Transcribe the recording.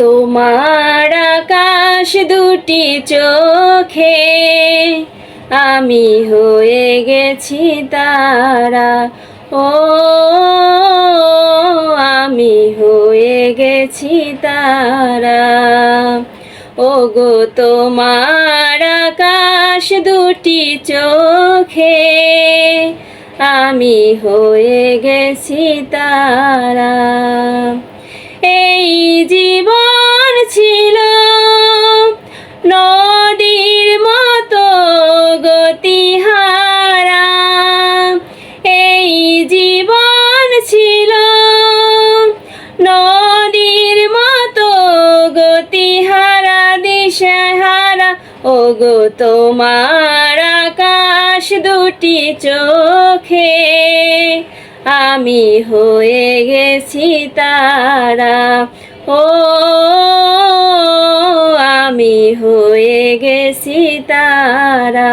তোমার আকাশ দুটি চোখে আমি হয়ে গেছি তারা। ও, আমি হয়ে গেছি তারা। ও গো তোমার আকাশ দুটি চোখে আমি হয়ে গেছি তারা। দিশাহারা ও গো তোমার আকাশ দুটি চোখে। আমি হয়ে গেছি তারা, ও আমি হয়ে গেছি তারা।